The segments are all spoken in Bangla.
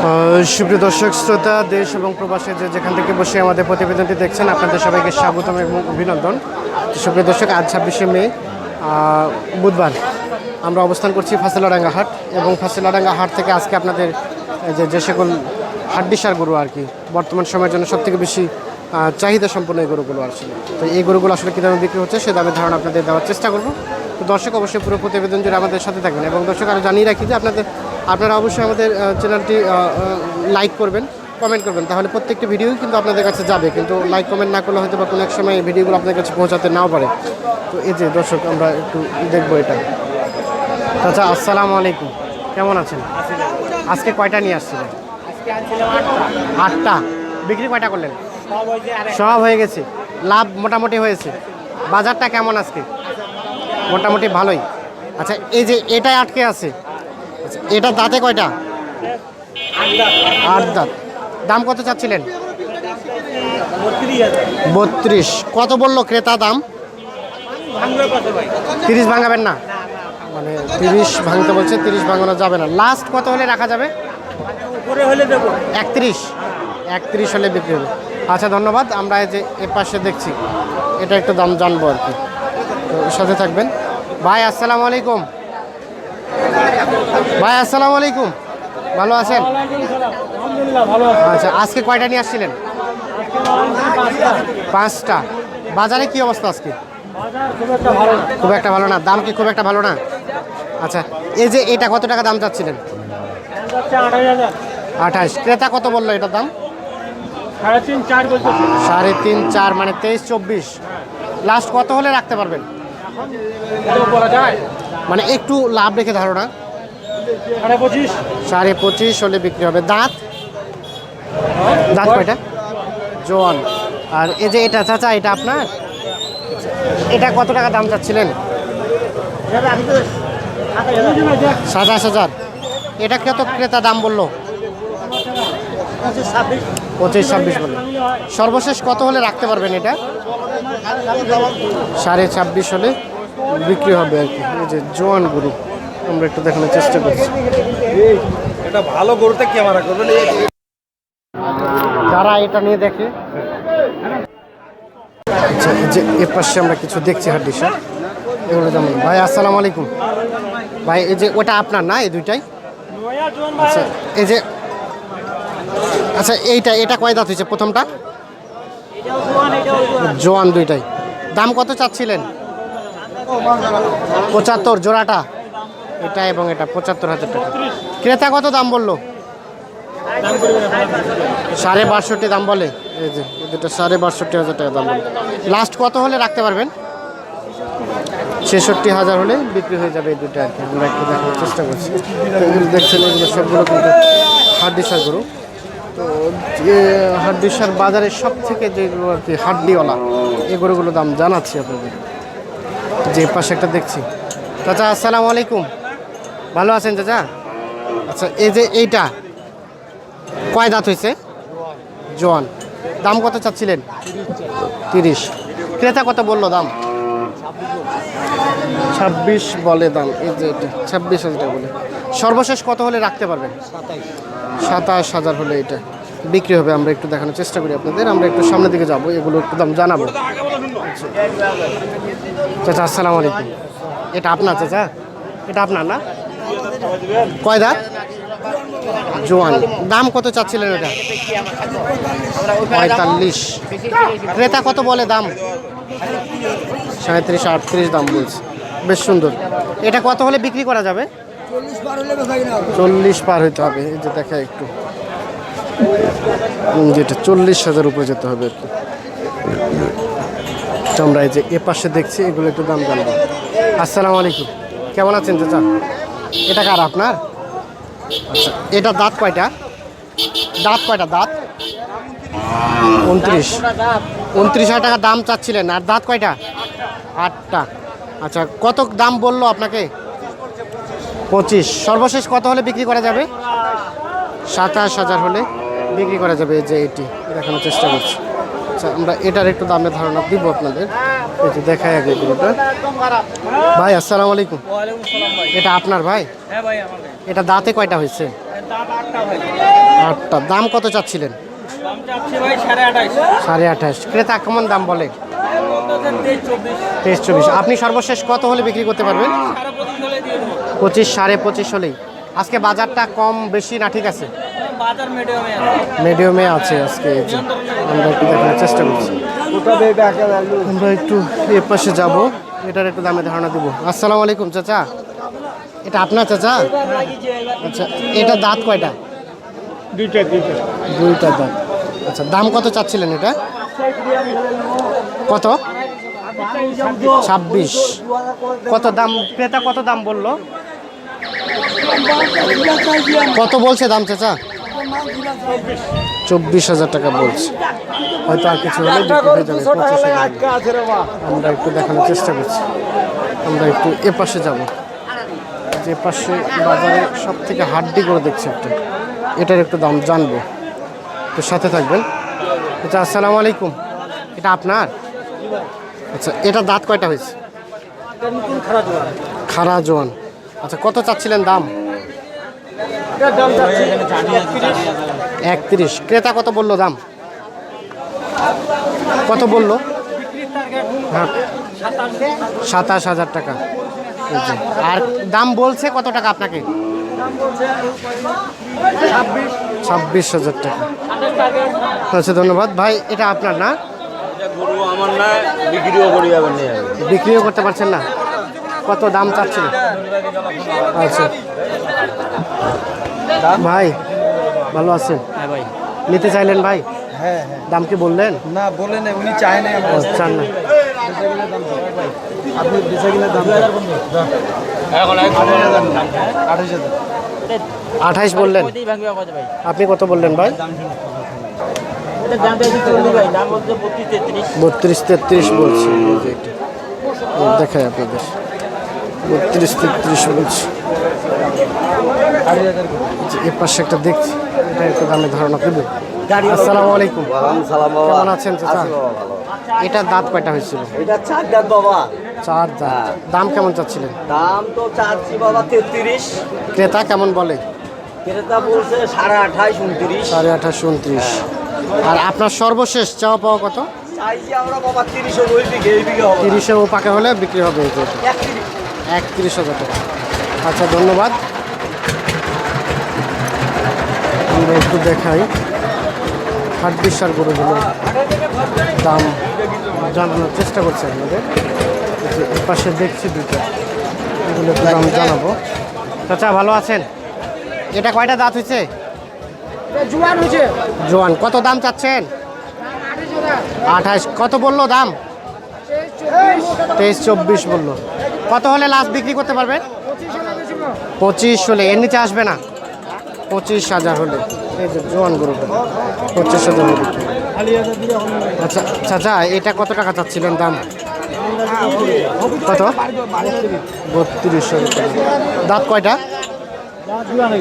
সুপ্রিয় দর্শক, শ্রোতা, দেশ এবং প্রবাসে যে যেখান থেকে বসে আমাদের প্রতিবেদনটি দেখছেন, আপনাদের সবাইকে স্বাগতম এবং অভিনন্দন। সুপ্রিয় দর্শক, আজ ছাব্বিশে মে বুধবার আমরা অবস্থান করছি ফাঁসিলাডাঙ্গা হাট এবং ফাঁসিলাডাঙ্গা হাট থেকে আজকে আপনাদের যে যে সকল হাড্ডিসার গরু আর কি, বর্তমান সময়ের জন্য সবথেকে বেশি চাহিদা সম্পন্ন এই গরুগুলো আসলে তো এই গরুগুলো আসলে কী দামে বিক্রি হচ্ছে সে দামের ধারণা আপনাদের দেওয়ার চেষ্টা করব। তো দর্শক, অবশ্যই পুরো প্রতিবেদন জুড়ে আমাদের সাথে থাকবেন এবং দর্শক আরও জানিয়ে রাখি যে আপনাদের আপনারা অবশ্যই আমাদের চ্যানেলটি লাইক করবেন কমেন্ট করবেন। তাহলে প্রত্যেকটি ভিডিওই কিন্তু আপনাদের কাছে যাবে। কিন্তু লাইক কমেন্ট না করলে হয়তো বা কোনো এক সময় এই ভিডিওগুলো আপনাদের কাছে পৌঁছাতে নাও পারে। তো এই যে দর্শক, আমরা একটু দেখব এটা। আচ্ছা আসসালামু আলাইকুম। কেমন আছেন? আজকে কয়টা নিয়ে আসছিলেন? আটটা। বিক্রি কয়টা করলেন? সব হয়ে গেছে। লাভ মোটামুটি হয়েছে। বাজারটা কেমন আজকে? মোটামুটি ভালোই। আচ্ছা এই যে এটাই আটকে আছে। এটা দাঁতে কয়টা? আট দাঁত। দাম কত চাচ্ছিলেন? বত্রিশ। কত বলল ক্রেতা দাম? তিরিশ ভাঙাবেন না? মানে তিরিশ ভাঙতে বলছে তিরিশ ভাঙানো যাবে না। লাস্ট কত হলে রাখা যাবে? একত্রিশ। একত্রিশ হলে বিক্রি হবে। আচ্ছা ধন্যবাদ। আমরা এই যে এ পাশে দেখছি এটা একটু দাম জানব আর কি। তো সাথে থাকবেন। ভাই আসসালামু আলাইকুম। ভাই আসসালামু আলাইকুম। ভালো আছেন? আচ্ছা আজকে কয়টা নিয়ে আসছিলেন? পাঁচটা। বাজারে কি অবস্থা আজকে? খুব একটা ভালো না। দাম কি খুব একটা ভালো না? আচ্ছা এই যে এটা কত টাকা দাম চাচ্ছিলেন? আঠাশ ক্রেতা কত বলল এটার দাম? সাড়ে তিন চার মানে তেইশ চব্বিশ। লাস্ট কত হলে রাখতে পারবেন? মানে একটু লাভ রেখে ধারণা। সাড়ে পঁচিশ। সাড়ে পঁচিশ হলে বিক্রি হবে। দাঁত? দাঁত কয়টা? জোয়ান। আর এই যে এটা চাচা এটা আপনার? এটা কত টাকা দাম চাচ্ছিলেন? সাতাশ হাজার। এটা কত ক্রেতা দাম বলল? পঁচিশ ছাব্বিশ বলল। সর্বশেষ কত হলে রাখতে পারবেন এটা? সাড়ে ছাব্বিশ হলে। বিক্রি হবে আর কি। এই যে জোয়ান গরু আমরা একটু দেখানোর চেষ্টা করছি। এটা ভালো গরুতে ক্যামেরা করবেন। যারা এটা নিয়ে দেখে। আচ্ছা এই যে এর পাশে আমরা কিছু দেখছি হাড্ডিসা এগুলো যেমন ভাই আসসালামু আলাইকুম। ভাই এই যে ওটা আপনার না এই দুইটাই? আচ্ছা এই যে আচ্ছা এইটা এটা কয় দাঁত হয়েছে প্রথমটা? জোয়ান দুইটাই। দাম কত চাচ্ছিলেন? পঁচাত্তর জোড়াটা। এটা এবং এটা, পঁচাত্তর হাজার টাকা। ক্রেতা কত দাম বলল? সাড়ে বাষট্টি দাম বলে। এই যে দুটো সাড়ে বাষট্টি হাজার টাকা দাম বলে। লাস্ট কত হলে রাখতে পারবেন? ছেষট্টি হাজার হলে বিক্রি হয়ে যাবে এই দুটো আর কি। আমরা একটু দেখার চেষ্টা করছি। দেখছেন, এগুলো সবগুলো কিন্তু হাড্ডিসার গরু। তো হাড্ডিসার বাজারে সব থেকে যেগুলো আর কি হাড্ডিওয়ালা এই গরুগুলো দাম জানাচ্ছি আপনাদের। যে পাশে একটা দেখছি। চাচা, আসসালামু আলাইকুম। ভালো আছেন চাচা? আচ্ছা এই যে এইটা, কয় দাঁত হয়েছে? জোয়ান। দাম কত চাচ্ছিলেন? তিরিশ। ক্রেতা কত বলল দাম? ছাব্বিশ বলে দাম, এই যে এটা, ছাব্বিশ হাজার বলে। সর্বশেষ কত হলে রাখতে পারবেন সাতাশ হাজার হলে এটা। বিক্রি হবে, আমরা একটু দেখানোর চেষ্টা করি আপনাদের, আমরা একটু সামনের দিকে যাব এগুলো একটু দাম জানাব। চাচা, আসসালামু আলাইকুম। এটা আপনার চাচা? এটা আপনার না? কয় দাঁত? জোয়ান। দাম কত চাচ্ছিলেন এটা? পঁয়তাল্লিশ। ক্রেতা কত বলে দাম? সাঁত্রিশ, আটত্রিশ দাম বলছে। বেশ সুন্দর। এটা কত হলে বিক্রি করা যাবে? চল্লিশ পার হইতে হবে। এই যে দেখা একটু। যেটা চল্লিশ হাজার উপরে যেতে হবে তো আমরা এই যে এ পাশে দেখছি, এগুলো একটু দাম জানব। আসসালামু আলাইকুম। কেমন আছেন চাচা? এটা কার আপনার? আচ্ছা এটা দাঁত কয়টা? দাঁত কয়টা দাঁত? উনত্রিশ। উনত্রিশ হাজার টাকা দাম চাচ্ছিলেন। আর দাঁত কয়টা? আটটা। আচ্ছা কত দাম বলল আপনাকে? পঁচিশ। সর্বশেষ কত হলে বিক্রি করা যাবে? সাতাশ হাজার হলে বিক্রি করা যাবে যে এটি। দেখানোর চেষ্টা করছি। আচ্ছা আমরা এটার একটু দামের ধারণা দিব আপনাদের। এই যে দেখাই আগে ভাই আসসালামু আলাইকুম। এটা আপনার ভাই? হ্যাঁ ভাই এটা দাঁতে কয়টা হয়েছে? আটটা দাম কত চাচ্ছিলেন? সাড়ে আঠাশ। ক্রেতা কেমন দাম বলে? তেইশ চব্বিশ। আপনি সর্বশেষ কত হলে বিক্রি করতে পারবেন? পঁচিশ সাড়ে পঁচিশ হলেই। আজকে বাজারটা কম বেশি না ঠিক আছে? মিডিয়ামে আছে। আজকে এই যে। আমরা একটু দেখানোর চেষ্টা করছি। আমরা একটু এ পাশে যাব। এটার একটু দামে ধারণা দিব। আসসালামু আলাইকুম চাচা। এটা আপনার চাচা? আচ্ছা এটা দাঁত কয়টা? দুইটা দুইটা। দুইটা দাঁত। আচ্ছা দাম কত চাচ্ছিলেন এটা? কত? ছাব্বিশ। কত দাম? ক্রেতা কত দাম বলল? কত বলছে দাম চাচা? চব্বিশ হাজার টাকা বলছে। হয়তো আর কিছু হলে আমরা একটু দেখানোর চেষ্টা করছি। আমরা একটু এ পাশে যাব। যে পাশে বাজারে সব থেকে হাড্ডি করে দেখছি একটা। এটার একটু দাম জানব। তো সাথে থাকবেন। আচ্ছা আসসালামু আলাইকুম। এটা আপনার? আচ্ছা এটা দাঁত কয়টা হয়েছে? খারা জোয়ান আচ্ছা কত চাচ্ছিলেন দাম? একত্রিশ। ক্রেতা কত বলল দাম? কত বলল? হ্যাঁ। সাতাশ হাজার টাকা। আর দাম বলছে কত টাকা আপনাকে? ছাব্বিশ হাজার টাকা। আচ্ছা ধন্যবাদ। ভাই এটা আপনার না? গরু আমার না বিক্রিও করি যাবেন বিক্রিও করতে পারছেন না? কত দাম চাচ্ছেন আচ্ছা। ভাই ভালো আছেন? হ্যাঁ ভাই। নিতে চাইলেন ভাই? হ্যাঁ হ্যাঁ। দাম কি বললেন? না বলে না উনি চায় না চান না। আপনি বেচা কিনা দাম আঠাশ বললেন? আপনি কত বললেন ভাই? বত্রিশ তেত্রিশ। বলছি এই যে দেখাই আপনাদের। বত্রিশ তেত্রিশ বলছি। আঠাশ হাজার যে এ পাশে একটা দেখছি এটা একটু দামে ধারণা দেব আসসালামু আলাইকুম। কেমন আছেন চাচা? এটা দাঁত কয়টা হয়েছিল? এটা চার দাঁত বাবা। চার দাঁত। দাম কেমন চাচ্ছিলেন? দাম তো চাচ্ছি বাবা তেত্রিশ। ক্রেতা কেমন বলে? ক্রেতা বলছে সাড়ে উনত্রিশ। সাড়ে আঠাশ উনত্রিশ। আর আপনার সর্বশেষ চাওয়া পাওয়া কত? চাইছি আমরা বাবা তিরিশে ওই বিঘে এই বিঘে হবে। তিরিশে ও পাকা হলে বিক্রি হবে। একত্রিশ হাজার টাকা। আচ্ছা ধন্যবাদ। আমরা একটু দেখাই। হাট বিশ্বাস গরুগুলো দাম জানানোর চেষ্টা করছি আপনাদের। পাশে দেখছি দুটো এগুলো দাম জানাব। চাচা ভালো আছেন? এটা কয়টা দাঁত হয়েছে? জোয়ান হয়েছে। জোয়ান কত দাম চাচ্ছেন? আঠাশ কত বলল দাম? তেইশ চব্বিশ বলল। কত হলে লাস্ট বিক্রি করতে পারবেন পঁচিশ হলে। এর নিচে আসবে না? পঁচিশ হাজার হলে। এই যে জোয়ান গরু। পঁচিশ হাজার হলে। আচ্ছা চাচা, এটা কত টাকা চাচ্ছিলেন দাম? কত? বত্রিশ দাঁত কয়টা? জোয়ান।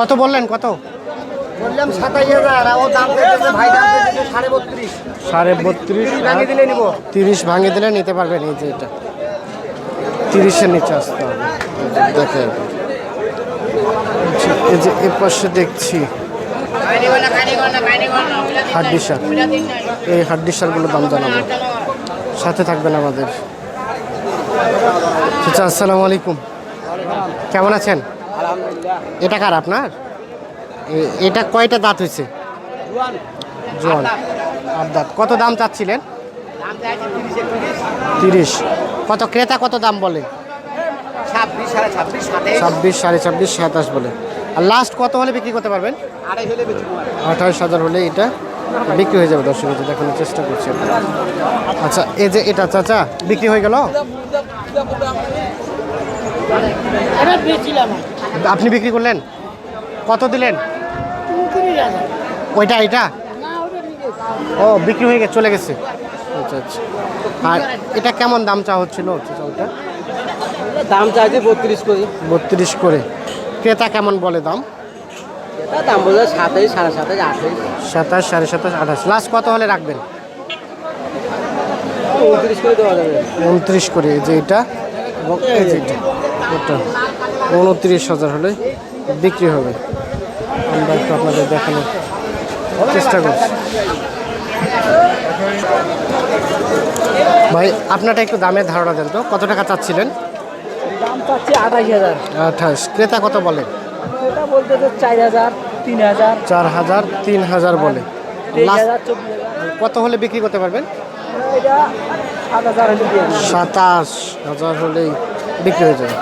কত বললেন কত? বললাম সাতাইশ হাজার ও দাম পেয়েছে ভাই দাম পেয়েছে সাড়ে বত্রিশ। সাড়ে বত্রিশ ভাঙিয়ে দিলে নিবো। তিরিশ ভাঙিয়ে দিলে নিতে পারবেন এই যে এটা। তিরিশের নিচে আসতে হবে। এই যে দেখে এই যে এ পাশে দেখছি। হাড্ডি সার এই হাড্ডি সারগুলো দাম জানাব। সাথে থাকবেন আমাদের। আচ্ছা আসসালামু আলাইকুম। কেমন আছেন? এটা কার আপনার? এটা কয়টা দাঁত হয়েছে জল আট দাঁত। কত দাম চাচ্ছিলেন? তিরিশ কত ক্রেতা কত দাম বলে? ছাব্বিশ সাড়ে ছাব্বিশ সাতাশ। বলে। আর লাস্ট কত হলে বিক্রি করতে পারবেন? আঠাশ হাজার হলে এটা বিক্রি হয়ে যাবে দর্শক এটা দেখানোর চেষ্টা করছি আচ্ছা এই যে এটা চাচা বিক্রি হয়ে গেল? আপনি বিক্রি করলেন? কত দিলেন? ওইটা এটা ও বিক্রি হয়ে গেছে চলে গেছে। আচ্ছা আচ্ছা। আর এটা কেমন দাম চা হচ্ছিল চাচা ওটা দাম চাইছে বত্রিশ করে। বত্রিশ করে। ক্রেতা কেমন বলে দাম? দাম বলছে সাতাইশ সাড়ে সাতাইশ আঠাইশ। সাতাশ সাড়ে সাতাশ আঠাশ। লাস্ট কত হলে রাখবেন? উনত্রিশ করে দেওয়া যাবে। উনত্রিশ করে এই যে এটা। এবং এই যে এটা উনত্রিশ হাজার হলে বিক্রি হবে। আমরা একটু আপনাদের দেখানোর চেষ্টা করছি। ভাই আপনারটা একটু দামের ধারণা দেন তো। কত টাকা চাচ্ছিলেন? দাম চাচ্ছি আঠাইশ হাজার। আঠাশ। ক্রেতা কত বলে? এটা বলতে তো চার হাজার তিন হাজার। চার হাজার তিন হাজার বলে। কত হলে বিক্রি করতে পারবেন। সাতাশ হাজার হলেই বিক্রি হয়ে যাবে।